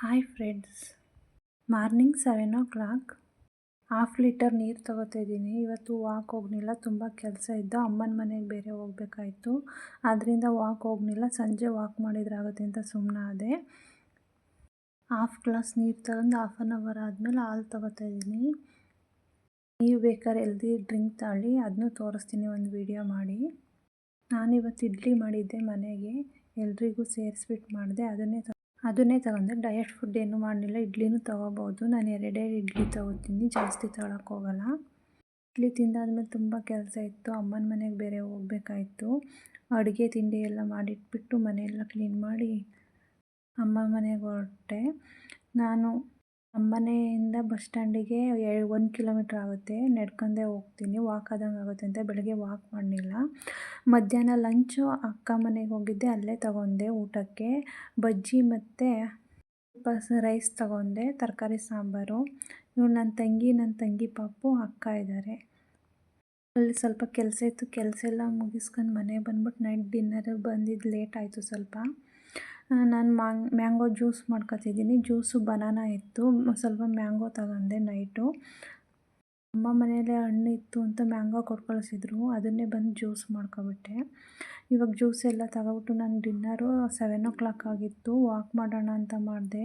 Hi friends morning seven o'clock half litre ನೀರು ತಗೋತಾಯಿದ್ದೀನಿ ಇವತ್ತು ವಾಕ್ ಹೋಗಲಿಲ್ಲ. ತುಂಬ ಕೆಲಸ ಇದ್ದು ಅಮ್ಮನ ಮನೆಗೆ ಬೇರೆ ಹೋಗ್ಬೇಕಾಯಿತು. ಆದ್ದರಿಂದ ವಾಕ್ ಹೋಗಲಿಲ್ಲ. ಸಂಜೆ ವಾಕ್ ಮಾಡಿದ್ರಾಗುತ್ತೆ ಅಂತ ಸುಮ್ಮನಾದೆ ಹಾಫ್ ಗ್ಲಾಸ್ ನೀರು ತಗೊಂಡು ಹಾಫ್ ಆನ್ ಅವರ್ ಆದಮೇಲೆ ಹಾಲು ತಗೋತಾಯಿದ್ದೀನಿ ನೀವು ಬೇಕಾದ್ರೆ ಎಲ್ದಿ ಡ್ರಿಂಕ್ ತಗೊಳ್ಳಿ. ಅದನ್ನೂ ತೋರಿಸ್ತೀನಿ ಒಂದು ವಿಡಿಯೋ ಮಾಡಿ. ನಾನು ಇವತ್ತು ಇಡ್ಲಿ ಮಾಡಿದ್ದೆ ಮನೆಗೆ. ಎಲ್ರಿಗೂ ಸೇರಿಸ್ಬಿಟ್ಟು ಮಾಡಿದೆ. ಅದನ್ನೇ ಅದನ್ನೇ ತಗೊಂಡೆ. ಡಯಟ್ ಫುಡ್ ಏನು ಮಾಡಲಿಲ್ಲ. ಇಡ್ಲಿನೂ ತೊಗೋಬೋದು. ನಾನು ಎರಡೇ ಇಡ್ಲಿ ತೊಗೋತೀನಿ. ಜಾಸ್ತಿ ತೊಗೊಳಕ್ಕೆ ಹೋಗಲ್ಲ. ಇಡ್ಲಿ ತಿಂದಾದ್ಮೇಲೆ ತುಂಬ ಕೆಲಸ ಇತ್ತು. ಅಮ್ಮನ ಮನೆಗೆ ಬೇರೆ ಹೋಗ್ಬೇಕಾಯಿತು. ಅಡುಗೆ ತಿಂಡಿ ಎಲ್ಲ ಮಾಡಿಟ್ಬಿಟ್ಟು ಮನೆಯೆಲ್ಲ ಕ್ಲೀನ್ ಮಾಡಿ ಅಮ್ಮ ಮನೆಗೆ ಹೊರಟೆ. ನಾನು ನಮ್ಮನೆಯಿಂದ ಬಸ್ ಸ್ಟ್ಯಾಂಡಿಗೆ ಎ, ಒಂದು ಕಿಲೋಮೀಟ್ರ್ ಆಗುತ್ತೆ. ನಡ್ಕೊಂಡೇ ಹೋಗ್ತೀನಿ. ವಾಕ್ ಆದಂಗೆ ಆಗುತ್ತೆ ಅಂತ ಬೆಳಗ್ಗೆ ವಾಕ್ ಮಾಡಲಿಲ್ಲ. ಮಧ್ಯಾಹ್ನ ಲಂಚು ಅಕ್ಕ ಮನೆಗೆ ಹೋಗಿದ್ದೆ. ಅಲ್ಲೇ ತಗೊಂಡೆ ಊಟಕ್ಕೆ. ಬಜ್ಜಿ ಮತ್ತು ಸ್ವಲ್ಪ ರೈಸ್ ತಗೊಂಡೆ. ತರಕಾರಿ, ಸಾಂಬಾರು. ಇವ್ರು ನನ್ನ ತಂಗಿ ನನ್ನ ತಂಗಿ ಪಾಪು, ಅಕ್ಕ ಇದ್ದಾರೆ ಅಲ್ಲಿ ಸ್ವಲ್ಪ ಕೆಲಸ ಇತ್ತು. ಕೆಲಸ ಎಲ್ಲ ಮುಗಿಸ್ಕೊಂಡು ಮನೆಗೆ ಬಂದ್ಬಿಟ್ಟು ನೈಟ್ ಡಿನ್ನರ್ ಬಂದಿದ್ದು ಲೇಟ್ ಆಯಿತು ಸ್ವಲ್ಪ. ನಾನು ಮಾಂಗ್ ಮ್ಯಾಂಗೋ ಜ್ಯೂಸ್ ಮಾಡ್ಕೊತಿದ್ದೀನಿ ಜ್ಯೂಸು ಬನಾನಾ ಇತ್ತು. ಸ್ವಲ್ಪ ಮ್ಯಾಂಗೋ ತಗೊಂಡೆ ನೈಟು. ಅಮ್ಮ ಮನೆಯಲ್ಲೇ ಹಣ್ಣು ಇತ್ತು ಅಂತ ಮ್ಯಾಂಗೋ ಕೊಟ್ಟು ಕಳಿಸಿದ್ರು ಅದನ್ನೇ ಬಂದು ಜ್ಯೂಸ್ ಮಾಡ್ಕೊಬಿಟ್ಟೆ. ಇವಾಗ ಜ್ಯೂಸ್ ಎಲ್ಲ ತಗೊಬಿಟ್ಟು ನಾನು ಡಿನ್ನರು ಸೆವೆನ್ ಓ ಕ್ಲಾಕ್ ಆಗಿತ್ತು. ವಾಕ್ ಮಾಡೋಣ ಅಂತ ಮಾಡಿದೆ.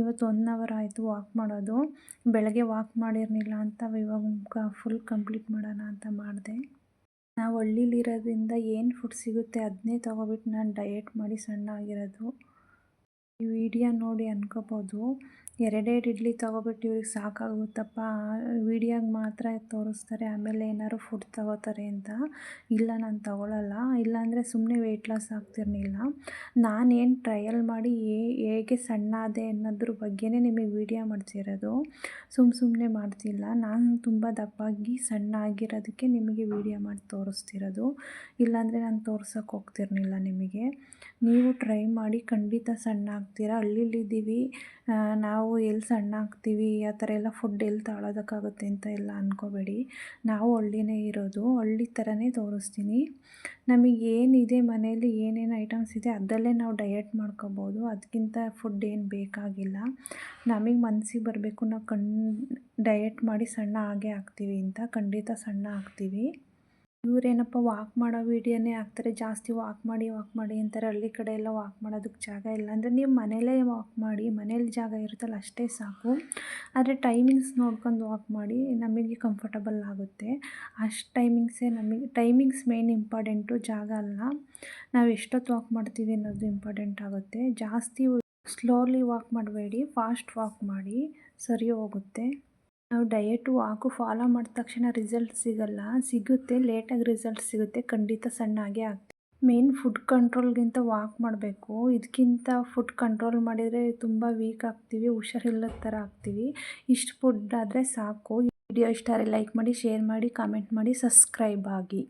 ಇವತ್ತು ಒನ್ ಅವರ್ ಆಯಿತು ವಾಕ್ ಮಾಡೋದು. ಬೆಳಗ್ಗೆ ವಾಕ್ ಮಾಡಿರಲಿಲ್ಲ ಅಂತ ಇವಾಗ ಫುಲ್ ಕಂಪ್ಲೀಟ್ ಮಾಡೋಣ ಅಂತ ಮಾಡಿದೆ. ನಾವು ಹಳ್ಳಿಲಿರೋದ್ರಿಂದ ಏನು ಫುಡ್ ಸಿಗುತ್ತೆ ಅದನ್ನೇ ತೊಗೊಬಿಟ್ಟು ನಾನು ಡಯೆಟ್ ಮಾಡಿ ಸಣ್ಣ ಆಗಿರೋದು ಈ ವಿಡಿಯೋ ನೋಡಿ ಅನ್ಕೋಬೋದು. ಎರಡೆರಡು ಇಡ್ಲಿ ತೊಗೊಬಿಟ್ಟು ಇವ್ರಿಗೆ ಸಾಕಾಗುತ್ತಪ್ಪ. ವೀಡಿಯೋಗೆ ಮಾತ್ರ ತೋರಿಸ್ತಾರೆ, ಆಮೇಲೆ ಏನಾದ್ರು ಫುಡ್ ತೊಗೋತಾರೆ ಅಂತ. ಇಲ್ಲ, ನಾನು ತೊಗೊಳಲ್ಲ. ಇಲ್ಲಾಂದರೆ ಸುಮ್ಮನೆ ವೆಯ್ಟ್ ಲಾಸ್ ಆಗ್ತಿರಲಿಲ್ಲ. ನಾನೇನು ಟ್ರಯಲ್ ಮಾಡಿ ಹೇಗೆ ಸಣ್ಣ ಆದೆ ಅನ್ನೋದ್ರ ಬಗ್ಗೆನೇ ನಿಮಗೆ ವೀಡಿಯೋ ಮಾಡ್ತಿರೋದು ಸುಮ್ಮ ಸುಮ್ಮನೆ ಮಾಡ್ತಿಲ್ಲ. ನಾನು ತುಂಬ ದಪ್ಪಾಗಿ ಸಣ್ಣ ಆಗಿರೋದಕ್ಕೆ ನಿಮಗೆ ವೀಡಿಯೋ ಮಾಡಿ ತೋರಿಸ್ತಿರೋದು. ಇಲ್ಲಾಂದರೆ ನಾನು ತೋರ್ಸೋಕೆ ಹೋಗ್ತಿರ್ಲಿಲ್ಲ ನಿಮಗೆ. ನೀವು ಟ್ರೈ ಮಾಡಿ ಖಂಡಿತ ಸಣ್ಣ ಆಗ್ತೀರಾ ಹಳ್ಳಿಲಿದ್ದೀವಿ ನಾವು ಎಲ್ಲಿ ಸಣ್ಣ ಆಗ್ತೀವಿ, ಆ ಥರ ಎಲ್ಲ ಫುಡ್ ಎಲ್ಲಿ ತಾಳೋದಕ್ಕಾಗುತ್ತೆ ಅಂತ ಎಲ್ಲ ಅಂದ್ಕೋಬೇಡಿ ನಾವು ಹಳ್ಳಿನೇ ಇರೋದು, ಹಳ್ಳಿ ಥರನೇ ತೋರಿಸ್ತೀನಿ. ನಮಗೆ ಏನಿದೆ ಮನೆಯಲ್ಲಿ ಏನೇನು ಐಟಮ್ಸ್ ಇದೆ ಅದರಲ್ಲೇ ನಾವು ಡಯಟ್ ಮಾಡ್ಕೋಬೋದು ಅದಕ್ಕಿಂತ ಫುಡ್ ಏನು ಬೇಕಾಗಿಲ್ಲ. ನಮಗೆ ಮನಸ್ಸಿಗೆ ಬರಬೇಕು, ನಾವು ಕಣ್ ಡಯಟ್ ಮಾಡಿ ಸಣ್ಣ ಆಗೇ ಆಗ್ತೀವಿ ಅಂತ ಖಂಡಿತ ಸಣ್ಣ ಆಗ್ತೀವಿ. ಇವರೇನಪ್ಪ ವಾಕ್ ಮಾಡೋ ವೀಡಿಯೋನೇ ಹಾಕ್ತಾರೆ, ಜಾಸ್ತಿ ವಾಕ್ ಮಾಡಿ ವಾಕ್ ಮಾಡಿ ಅಂತಾರೆ. ಹಳ್ಳಿ ಕಡೆ ಎಲ್ಲ ವಾಕ್ ಮಾಡೋದಕ್ಕೆ ಜಾಗ ಇಲ್ಲ. ಅಂದರೆ ನೀವು ಮನೆಯಲ್ಲೇ ವಾಕ್ ಮಾಡಿ, ಮನೇಲಿ ಜಾಗ ಇರುತ್ತಲ್ಲ ಅಷ್ಟೇ ಸಾಕು. ಆದರೆ ಟೈಮಿಂಗ್ಸ್ ನೋಡ್ಕೊಂಡು ವಾಕ್ ಮಾಡಿ ನಮಗೆ ಕಂಫರ್ಟಬಲ್ ಆಗುತ್ತೆ. ಅಷ್ಟು ಟೈಮಿಂಗ್ಸೇ ನಮಗೆ ಟೈಮಿಂಗ್ಸ್ ಮೇನ್ ಇಂಪಾರ್ಟೆಂಟು ಜಾಗ ಅಲ್ಲ. ನಾವು ಎಷ್ಟೊತ್ತು ವಾಕ್ ಮಾಡ್ತೀವಿ ಅನ್ನೋದು ಇಂಪಾರ್ಟೆಂಟ್ ಆಗುತ್ತೆ. ಜಾಸ್ತಿ ಸ್ಲೋಲಿ ವಾಕ್ ಮಾಡಬೇಡಿ ಫಾಸ್ಟ್ ವಾಕ್ ಮಾಡಿ, ಸರಿ ಹೋಗುತ್ತೆ. ನಾವು ಡಯಟು ವಾಕು ಫಾಲೋ ಮಾಡಿದ ತಕ್ಷಣ ರಿಸಲ್ಟ್ ಸಿಗಲ್ಲ. ಸಿಗುತ್ತೆ ಲೇಟಾಗಿ ರಿಸಲ್ಟ್ ಸಿಗುತ್ತೆ, ಖಂಡಿತ ಸಣ್ಣ ಆಗೇ ಆಗ್ತದೆ. ಮೇನ್ ಫುಡ್ ಕಂಟ್ರೋಲ್ಗಿಂತ ವಾಕ್ ಮಾಡಬೇಕು. ಇದಕ್ಕಿಂತ ಫುಡ್ ಕಂಟ್ರೋಲ್ ಮಾಡಿದರೆ ತುಂಬ ವೀಕ್ ಆಗ್ತೀವಿ, ಹುಷಾರಿಲ್ಲದ ಥರ ಆಗ್ತೀವಿ. ಇಷ್ಟು ಫುಡ್ ಆದರೆ ಸಾಕು. ವಿಡಿಯೋ ಇಷ್ಟ ಲೈಕ್ ಮಾಡಿ ಶೇರ್ ಮಾಡಿ ಕಾಮೆಂಟ್ ಮಾಡಿ ಸಬ್ಸ್ಕ್ರೈಬ್ ಆಗಿ.